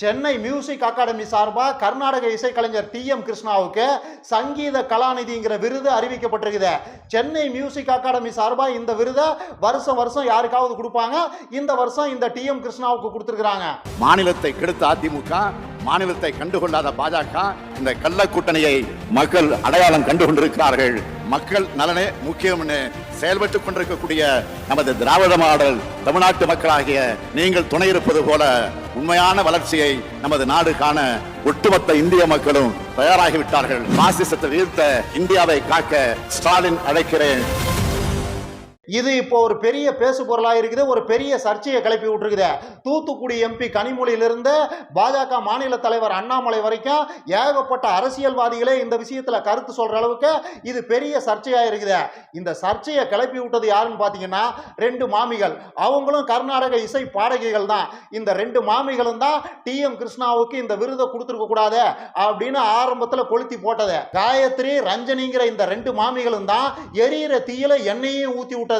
Chennai music academy சார்பாக கர்நாடக இசைக்கலைஞர் D M கிருஷ்ணாவுக்கு சங்கீத கலாநிதிங்கிற விருது அறிவிக்கப்பட்டிருக்குது. சென்னை மியூசிக் அகாடமி சார்பாக இந்த விருதை வருஷம் வருஷம் யாருக்காவது கொடுப்பாங்க? இந்த வருஷம் இந்த டி எம் கிருஷ்ணாவுக்கு கொடுத்துருக்குறாங்க. மாநிலத்தை கெடுத்த அதிமுக மாநிலத்தை கண்டுகொள்ளாத பாஜக இந்த கள்ள கூட்டணியை மக்கள் அடையாளம் கண்டு கொண்டிருக்கிறார்கள் மக்கள் நலனே முக்கியம்னு செயல்பட்டுக் கொண்டிருக்கக்கூடிய நமது திராவிட மாடல் தமிழ்நாட்டு மக்களாகிய நீங்கள் துணை இருப்பது போல உண்மையான வளர்ச்சியை நமது நாடு காண ஒட்டுமொத்த இந்திய மக்களும் தயாராகிவிட்டார்கள். பாசிசத்தை வீழ்த்த இந்தியாவை காக்க ஸ்டாலின் அழைக்கிறேன். இது இப்போ ஒரு பெரிய பேசு பொருளாக இருக்குது ஒரு பெரிய சர்ச்சையை கிளப்பி விட்டுருக்குது. தூத்துக்குடி எம்பி கனிமொழியிலிருந்து பாஜக மாநில தலைவர் அண்ணாமலை வரைக்கும் ஏகப்பட்ட அரசியல்வாதிகளே இந்த விஷயத்தில் கருத்து சொல்கிற அளவுக்கு இது பெரிய சர்ச்சையாக இருக்குது. இந்த சர்ச்சையை கிளப்பி விட்டது யாருன்னு பார்த்தீங்கன்னா ரெண்டு மாமிகள். அவங்களும் கர்நாடக இசை பாடகிகள் தான். இந்த ரெண்டு மாமிகளும் தான் டி எம் கிருஷ்ணாவுக்கு இந்த விருதை கொடுத்துருக்க கூடாது அப்படின்னு ஆரம்பத்தில் கொளுத்தி போட்டது. காயத்ரி ரஞ்சனிங்கிற இந்த ரெண்டு மாமிகளும் தான் எரியிற தீயில எண்ணெயையும் ஊற்றி விட்டது.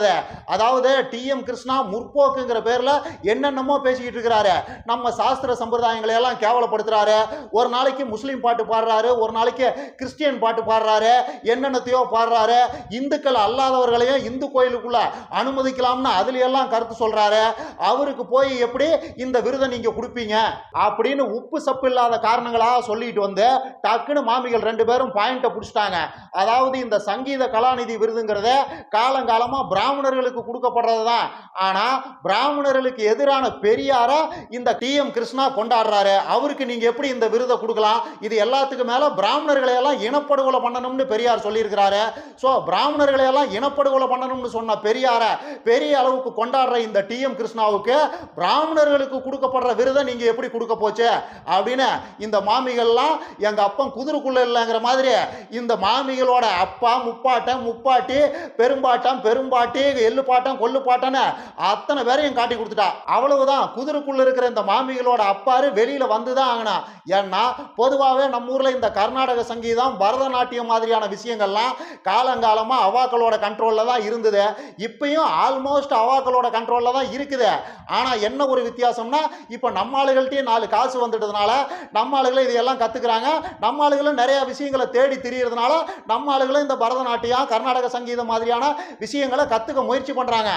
அதாவது டி எம் கிருஷ்ணா முற்போக்குங்கிற பேர்ல என்னென்னமோ பேசிக்கிட்டு இருக்கிறாரு. நம்ம சாஸ்திர சம்பிரதாயங்களை எல்லாம் கேவலப்படுத்துறாரு. ஒரு நாளைக்கு முஸ்லீம் பாட்டு பாடுறாரு. ஒரு நாளைக்கு கிறிஸ்டியன் பாட்டு பாடுறாரு. என்னென்னத்தையோ பாடுறாரு. இந்துக்கள் அல்லாதவர்களையும் இந்து கோயிலுக்குள்ள அனுமதிக்கலாம்னு அதுல எல்லாம் கருத்து சொல்றாரு. அவருக்கு போய் எப்படி இந்த விருதை நீங்க கொடுப்பீங்க? அப்படின்னு உப்பு சப்பு இல்லாத காரணங்களாக சொல்லிட்டு வந்து டக்குன்னு மாமிகள் ரெண்டு பேரும் பாயிண்ட்டை பிடிச்சிட்டாங்க. அதாவது இந்த சங்கீத கலாநிதி விருதுங்கிறத காலங்காலமா பிராமணர்களுக்கு கொடுக்கப்படுறது தான் ஆனால் பிராமணர்களுக்கு எதிரான பெரியாரை இந்த டி. எம். கிருஷ்ணா கொண்டாடுறாரு. அவருக்கு நீங்கள் எப்படி இந்த விருதை கொடுக்கலாம்? இது எல்லாத்துக்கும் மேலே பிராமணர்களை எல்லாம் இனப்படுகொலை பண்ணணும்னு பெரியார் சொல்லியிருக்கிறாரு. ஸோ பிராமணர்களை எல்லாம் இனப்படுகொலை பண்ணணும்னு சொன்ன பெரியார பெரிய அளவுக்கு கொண்டாடுற இந்த டி. எம். கிருஷ்ணாவுக்கு பிராமணர்களுக்கு கொடுக்கப்படுற விருதை நீங்கள் எப்படி கொடுக்க போச்சு? அப்படின்னு இந்த மாமிகள்லாம் எங்கள் அப்பன் குதிரைக்குள்ள இல்லைங்கிற மாதிரி இந்த மாமிகளோட அப்பா முப்பாட்டன் முப்பாட்டி பெரும்பாட்டம் பெரும்பாட்டி எள்ளு பாட்டம் கொள்ளு பாட்டன்னு அத்தனை பேரையும் காட்டி கொடுத்துட்டா. அவ்வளவுதான். குதிரைக்குள்ள இருக்கிற இந்த மாமிகளோட அப்பாரு வெளியில வந்துதான் ஆகணும் ஏன்னா பொதுவாகவே நம்ம ஊர்ல இந்த கர்நாடக சங்கீதம் பரதநாட்டியம் மாதிரியான விஷயங்கள்லாம் காலங்காலமா அவாக்களோட கண்ட்ரோல்ல தான் இருந்தது. இப்பயும் ஆல்மோஸ்ட் அவாக்களோட கண்ட்ரோல்ல தான் இருக்குது. ஆனா என்ன ஒரு வித்தியாசம்னா இப்போ நம்ம ஆளுகள்கிட்டயும் நாலு காசு வந்துட்டதுனால நம்ம ஆளுகளும் இதையெல்லாம் கத்துக்கிறாங்க. நம்ம ஆளுகளும் நிறைய விஷயங்களை தேடி திரியறதுனால நம்ம ஆளுகளும் இந்த பரதநாட்டியம் கர்நாடக சங்கீதம் மாதிரியான விஷயங்களை கத்துக்க முயற்சி பண்றாங்க.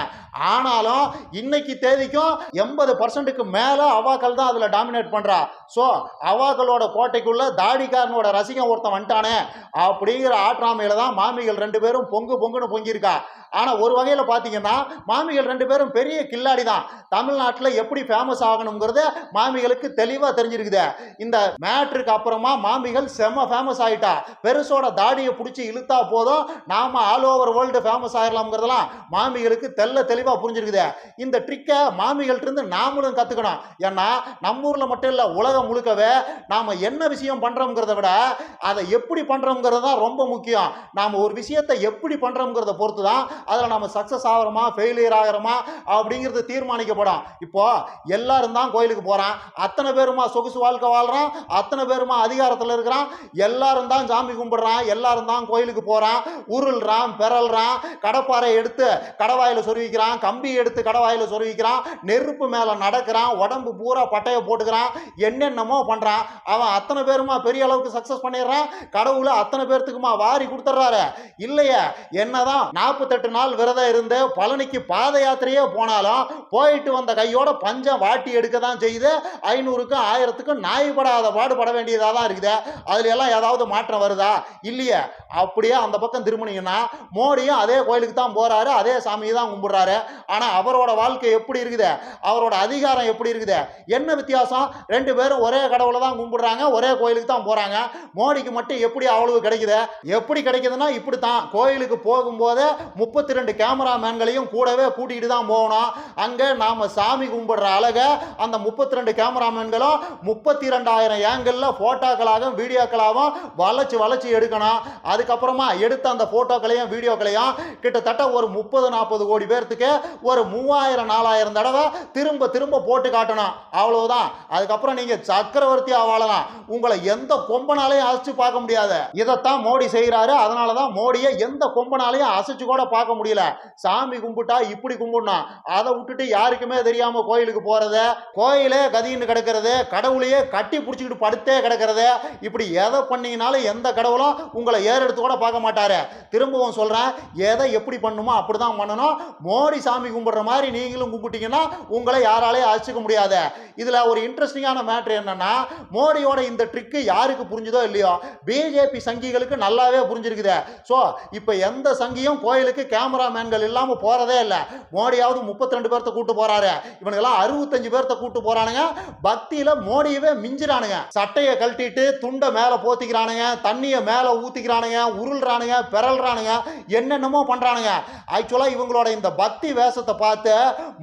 ஆனாலும் இன்னைக்கு தேதிக்கும் எண்பது பர்சன்ட்டுக்கு மேல அவாக்கள் தான் அதுல டாமினேட் பண்றா. ஸோ அவாக்களோட கோட்டைக்குள்ள தாடிக்காரனோட ரசிகன் ஒருத்தன் வந்துட்டானே அப்படிங்கிற ஆற்றாமையில தான் மாமிகள் ரெண்டு பேரும் பொங்கு பொங்குன்னு பொங்கியிருக்கா. ஆனா ஒரு வகையில பாத்தீங்கன்னா மாமிகள் ரெண்டு பேரும் பெரிய கில்லாடி தான். தமிழ்நாட்டில் எப்படி ஃபேமஸ் ஆகணுங்கிறது மாமிகளுக்கு தெளிவா தெரிஞ்சிருக்குது. இந்த மேட்ருக்கு அப்புறமா மாமிகள் செம்ம ஃபேமஸ் ஆயிட்டா. பெருசோட தாடியை பிடிச்சி இழுத்தா போதும். நாம ஆல் ஓவர் வேர்ல்டு ஃபேமஸ் ஆயிடலாம்ங்கிறதெல்லாம் மாமிகளுக்கு தெல்ல தெளிவா புரிஞ்சிருக்குது. இந்த ட்ரிக்கை மாமிகள்ட்ட இருந்து நாமளும் கத்துக்கணும். ஏன்னா நம்ம ஊர்ல மட்டும் இல்ல உலக முழுக்கவே நாம என்ன விஷயம் பண்றோம்ங்கிறத விட அதை எப்படி பண்றோம்ங்கிறது தான் ரொம்ப முக்கியம். நாம ஒரு விஷயத்தை எப்படி பண்றோம்ங்கிறத பொறுத்து தான் அதில் நம்ம சக்ஸஸ் ஆகிறோமா ஃபெயிலியர் ஆகிறோமா அப்படிங்கிறது தீர்மானிக்கப்படும். இப்போ எல்லாரும் தான் கோயிலுக்கு போகிறான் அத்தனை பேருமா சொகுசு வாழ்க்கை வாழ்கிறான் அத்தனை பேருமா அதிகாரத்தில் இருக்கிறான். எல்லாரும் தான் சாமி கும்பிடுறான். எல்லாரும் தான் கோயிலுக்கு போகிறான் உருள்றான் பெறல்றான். கடப்பாறை எடுத்து கடவாயில் சொருவிக்கிறான் கம்பி எடுத்து கடவாயில் சொருவிக்கிறான் நெருப்பு மேலே நடக்கிறான். உடம்பு பூரா பட்டையை போட்டுக்கிறான். என்ன என்னென்னமோ பண்ணுறான் அவன் அத்தனை பேருமா பெரிய அளவுக்கு சக்ஸஸ் பண்ணிடுறான் கடவுளை அத்தனை பேர்த்துக்குமா வாரி கொடுத்துட்றாரு. இல்லையே என்னதான் நாற்பத்தெட்டு நாள் விரதம் இருந்து பழனிக்கு பாத யாத்திரையே போனாலும் போயிட்டு வந்த கையோட பஞ்சம் வாட்டி எடுக்க தான் செய்யுது. ஐநூறுக்கும் ஆயிரத்துக்கும் நாய்படாத பாடுபட வேண்டியதாக தான் இருக்குது. அதுல எல்லாம் ஏதாவது மாற்றம் வருதா? இல்லையே. அப்படியே அந்த பக்கம் திரும்பினீங்கன்னா மோடியும் அதே கோயிலுக்கு தான் போறாரு அதே சாமியை தான் கும்பிடுறாரு. ஆனால் அவரோட வாழ்க்கை எப்படி இருக்குது? அவரோட அதிகாரம் எப்படி இருக்குது? என்ன வித்தியாசம்? ரெண்டு பேரும் ஒரே கடவுளை தான் கும்பிடுறாங்க ஒரே கோயிலுக்கு தான் போகிறாங்க மோடிக்கு மட்டும் எப்படி அவ்வளவு கிடைக்குது? எப்படி கிடைக்குதுன்னா இப்படி தான் கோயிலுக்கு போகும்போது முப்பத்தி ரெண்டு கேமராமேன்களையும் கூடவே கூட்டிகிட்டு தான் போகணும். அங்கே நாம் சாமி கும்பிடுற அழகை அந்த முப்பத்தி ரெண்டு கேமராமேன்களும் முப்பத்தி ரெண்டாயிரம் ஏங்கிளில் ஃபோட்டோக்களாகவும் வீடியோக்களாகவும் வளைச்சு வளைச்சு எடுக்கணும். அதுக்கப்புறமா எடுத்த அந்த ஃபோட்டோக்களையும் வீடியோக்களையும் கிட்டத்தட்ட ஒரு முப்பது நாற்பது கோடி பேர்த்துக்கு ஒரு மூவாயிரம் நாலாயிரம் தடவை திரும்ப திரும்ப போட்டு காட்டணும். அவ்வளோதான் அதுக்கப்புறம் நீங்கள் சக்கரவர்த்தி வாழலாம் உங்களை எந்த கொம்பனாலையும் அசைச்சு பார்க்க முடியாது. இதைத்தான் மோடி செய்கிறாரு. அதனால தான் மோடியை எந்த கொம்பனாலையும் அசைச்சு கூட பார்க்க முடியல. சாமி கும்பிட்டா இப்படி கும்பிடணும். அதை விட்டுட்டு யாருக்குமே தெரியாம கோயிலுக்கு போறது கோயிலே கதின்னு கிடக்கிறது கடவுளையே கட்டி பிடிச்சிக்கிட்டு படுத்தே கிடக்கிறது. இப்படி எதை பண்ணீங்கனாலும் எந்த கடவுளும் உங்களை ஏறெடுத்து கூட பார்க்க மாட்டாரு. திரும்பவும் சொல்றேன் எதை எப்படி பண்ணுமோ அப்படிதான் பண்ணணும். மோடி சாமி கும்பிடுற மாதிரி நீங்களும் கும்பிட்டீங்கன்னா உங்களை யாராலையும் அழைச்சிக்க முடியாது. இதுல ஒரு இன்ட்ரெஸ்டிங்கான மேட்ரு என்னன்னா மோடியோட இந்த ட்ரிக்கு யாருக்கு புரிஞ்சுதோ இல்லையோ பிஜேபி சங்கிகளுக்கு நல்லாவே புரிஞ்சிருக்குது. ஸோ இப்போ எந்த சங்கியும் கோயிலுக்கு கேமராமேன்கள் இல்லாம போறதே இல்லை. மோடியாவது முப்பத்தி ரெண்டு பேர்த்த கூட்டு போறாரு. இவனுங்கெல்லாம் அறுபத்தஞ்சு பேர்த்த கூட்டு போறானுங்க. பக்தியில மோடியவே மிஞ்சிரானுங்க சட்டையை கழட்டிட்டு துண்டை மேல போத்திக்கிறானுங்க தண்ணியை மேல ஊத்திக்கிறானுங்க உருள்றானுங்க பிறல்றானுங்க என்னென்னமோ பண்றானுங்க. ஆக்சுவலா இவங்களோட இந்த பக்தி வேஷத்தை பார்த்து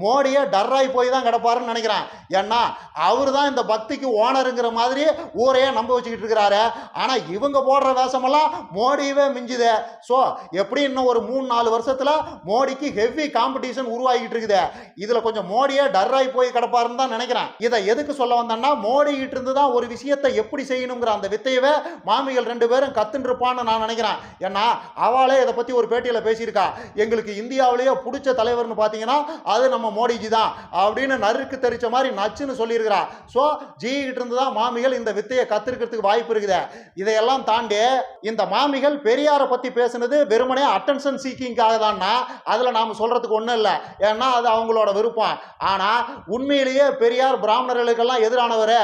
மோடியே டர்ராய் போய் தான் கிடப்பாருன்னு நினைக்கிறேன். ஏன்னா அவர் தான் இந்த மோடிக்கு ஓனருங்கிற மாதிரி ஊரையே நம்ப வச்சுக்கிட்டு இருக்கிறாரு. ஆனால் இவங்க போடுற வேஷமெல்லாம் மோடியவே மிஞ்சுது. ஸோ எப்படி இன்னும் ஒரு மூணு நாலு வருஷத்தில் மோடிக்கு ஹெவி காம்படிஷன் உருவாகிட்டு இருக்குது. இதில் கொஞ்சம் மோடியே டர்ராகி போய் கிடப்பாருன்னு தான் நினைக்கிறேன். இதை எதுக்கு சொல்ல வந்தேன்னா மோடி கிட்ட இருந்து தான் ஒரு விஷயத்தை எப்படி செய்யணுங்கிற அந்த வித்தையவே மாமிகள் ரெண்டு பேரும் கத்துன்னு இருப்பான்னு நான் நினைக்கிறேன். ஏன்னா அவளே இதை பற்றி ஒரு பேட்டியில் பேசியிருக்கா. எங்களுக்கு இந்தியாவிலேயே பிடிச்ச தலைவர்னு பார்த்தீங்கன்னா அது நம்ம மோடிஜி தான். அப்படின்னு நறுக்கு தெரிச்ச மாதிரி நச்சுன்னு சொல்லியிருக்கிறா. ஸோ ஜி ஸ்ரீகிட்ட இருந்து தான் மாமிகள் இந்த வித்தையை கத்திருக்கிறதுக்கு வாய்ப்பு இருக்குது? இதையெல்லாம் தாண்டி இந்த மாமிகள் பெரியாரை பற்றி பேசுனது வெறுமனே அட்டென்ஷன் சீக்கிங்காக தான்னா அதில் நாம் சொல்கிறதுக்கு ஒன்றும் இல்லை. ஏன்னா அது அவங்களோட விருப்பம். ஆனால் உண்மையிலேயே பெரியார் பிராமணர்களுக்கெல்லாம் எதிரானவர்.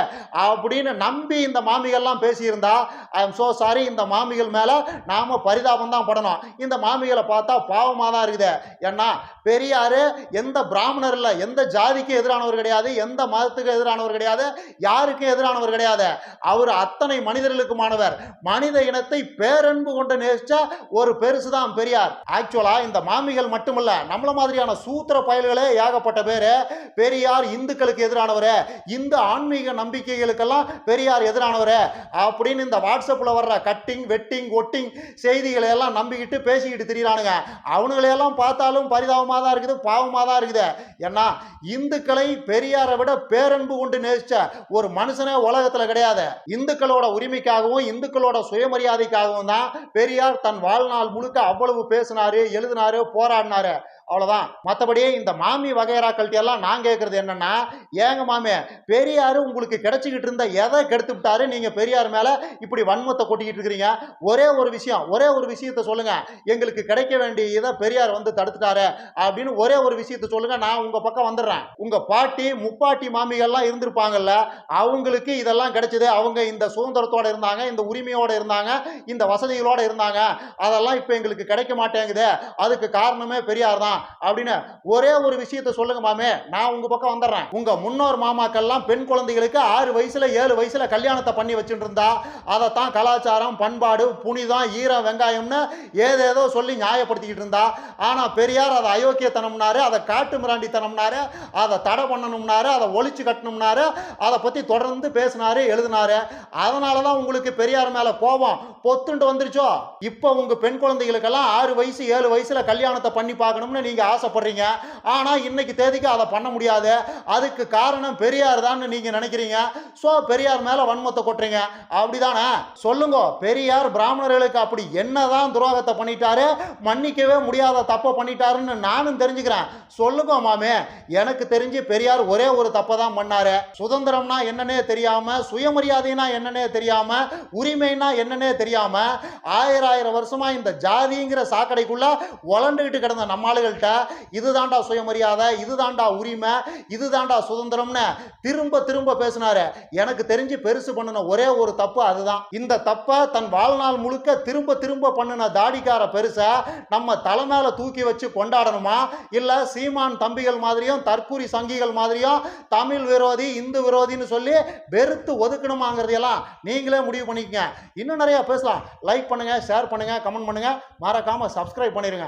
அப்படின்னு நம்பி இந்த மாமிகள்லாம் பேசியிருந்தா ஐ எம் சோ சாரி இந்த மாமிகள் மேலே நாம் பரிதாபம் தான் படணும். இந்த மாமிகளை பார்த்தா பாவமாக தான் இருக்குது. ஏன்னா பெரியார் எந்த பிராமணர் இல்லை எந்த ஜாதிக்கு எதிரானவர் கிடையாது எந்த மதத்துக்கு எதிரானவர் கிடையாது யாருக்கும் எதிரானவர் கிடையாது. அவர் அத்தனை மனிதர்களுக்குமானவர். மனித இனத்தை பேரன்பு கொண்டு நேசிச்ச ஒரு பெருசு தான் பெரியார் ஆக்சுவலா இந்த மாமிகள் மட்டுமல்ல நம்மள மாதிரியான சூத்திர பயல்களே ஏகப்பட்ட பேரு. பெரியார் இந்துக்களுக்கு எதிரானவர். இந்து ஆன்மீக நம்பிக்கைகளுக்கெல்லாம் பெரியார் எதிரானவர். அப்படின்னு இந்த வாட்ஸ்அப்பில் வர்ற கட்டிங் வெட்டிங் ஒட்டிங் செய்திகளை எல்லாம் நம்பிக்கிட்டு பேசிக்கிட்டு திரியிறானுங்க. அவனுங்களையெல்லாம் பார்த்தாலும் பரிதாபமாக தான் இருக்குது பாவமாக தான் இருக்குது. ஏன்னா இந்துக்களை பெரியாரை விட பேரன்பு கொண்டு நேசிச்ச ஒரு மனுஷனே உலகத்தில் கிடையாது. இந்துக்களோட உரிமைக்காகவும் இந்துக்களோட சுயமரியாதைக்காகவும் தான் பெரியார் தன் வாழ்நாள் முழுக்க அவ்வளவு பேசினாரு எழுதினாரு போராடினாரு. அவ்வளோதான் மற்றபடி இந்த மாமி வகையராக்கள்கிட்ட எல்லாம் நான் கேட்குறது என்னன்னா ஏங்க மாமே பெரியார் உங்களுக்கு கிடைச்சிக்கிட்டு இருந்த எதை கெடுத்து விட்டாரு நீங்கள் பெரியார் மேலே இப்படி வன்மத்தை கொட்டிக்கிட்டு இருக்கிறீங்க. ஒரே ஒரு விஷயம் ஒரே ஒரு விஷயத்த சொல்லுங்கள் எங்களுக்கு கிடைக்க வேண்டிய இதை பெரியார் வந்து தடுத்துட்டாரு அப்படின்னு ஒரே ஒரு விஷயத்த சொல்லுங்கள் நான் உங்கள் பக்கம் வந்துடுறேன். உங்கள் பாட்டி முப்பாட்டி மாமிகள்லாம் இருந்திருப்பாங்கல்ல அவங்களுக்கு இதெல்லாம் கிடைச்சது. அவங்க இந்த சுதந்திரத்தோட இருந்தாங்க இந்த உரிமையோடு இருந்தாங்க இந்த வசதிகளோட இருந்தாங்க. அதெல்லாம் இப்போ எங்களுக்கு கிடைக்க மாட்டேங்குது. அதுக்கு காரணமே பெரியார் தான். அப்படின்னு ஒரே ஒரு விஷயத்த சொல்லுங்க மாமே நான் உங்க பக்கம் வந்துடுறேன். உங்க முன்னோர் மாமாக்கள்லாம் பெண் குழந்தைகளுக்கு ஆறு வயசுல ஏழு வயசுல கல்யாணத்தை பண்ணி வச்சுட்டு இருந்தா அதைத்தான் கலாச்சாரம் பண்பாடு புனிதம் ஈரம் வெங்காயம்னு ஏதேதோ சொல்லி நியாயப்படுத்திக்கிட்டு இருந்தா ஆனா பெரியார் அதை அயோக்கியத்தனம்னாரு அதை காட்டு மிராண்டித்தனம்னாரு அதை தடை பண்ணணும்னாரு அதை ஒழிச்சு கட்டணும்னாரு அதை பத்தி தொடர்ந்து பேசினாரு எழுதினாரு. அதனால தான் உங்களுக்கு பெரியார் மேல கோபம். பொத்துண்டு வந்துருச்சோ? இப்போ உங்க பெண் குழந்தைகளுக்கெல்லாம் ஆறு வயசு ஏழு வயசுல கல்யாணத்தை பண்ணி பார்க்கணும்னு நீங்க ஆசைப்படுறீங்க. ஆனா இன்னைக்கு தேதிக்கு அதை பண்ண முடியாது. அதுக்கு காரணம் பெரியார் தான் நீங்க நினைக்கிறீங்க. ஸோ பெரியார் மேல வன்மத்தை கொட்டுறீங்க. அப்படிதானே? சொல்லுங்க. பெரியார் பிராமணர்களுக்கு அப்படி என்னதான் துரோகத்தை பண்ணிட்டாரு மன்னிக்கவே முடியாத தப்பை பண்ணிட்டாருன்னு நானும் தெரிஞ்சுக்கிறேன். சொல்லுங்க மாமே. எனக்கு தெரிஞ்சு பெரியார் ஒரே ஒரு தப்பை தான் பண்ணாரு. சுதந்திரம்னா என்னன்னே தெரியாம சுயமரியாதைனா என்னன்னே தெரியாம உரிமைனா என்னன்னே தெரியாம ஆயிரம் ஆயிரம் வருஷமா இந்த ஜாதிங்கிற சாக்கடைக்குள்ள உழண்டுகிட்டு கிடந்த நம்ம மக்கள்கிட்ட இதுதான்டா சுயமரியாதை இதுதான்டா உரிமை இதுதாண்டா சுதந்திரம்னு திரும்ப திரும்ப பேசினாரு. எனக்கு தெரிஞ்சு பெருசு பண்ணின ஒரே ஒரு தப்பு அதுதான். இந்த தப்பை தன் வாழ்நாள் முழுக்க திரும்ப திரும்ப பண்ணின தாடிக்கார பெருசை நம்ம தலை மேல தூக்கி வச்சு கொண்டாடணுமா? இல்ல சீமான் தம்பிகள் மாதிரியும் தற்கூரி சங்கிகள் மாதிரியும் தமிழ் விரோதி இந்து விரோதின்னு சொல்லி வெறுத்து ஒதுக்கணுமாங்கிறதையெல்லாம் நீங்களே முடிவு பண்ணிக்கங்க. இன்னும் நிறையா பேசலாம். லைக் பண்ணுங்க ஷேர் பண்ணுங்க கமெண்ட் பண்ணுங்க. மறக்காம சப்ஸ்கிரைப் பண்ணிடுங்க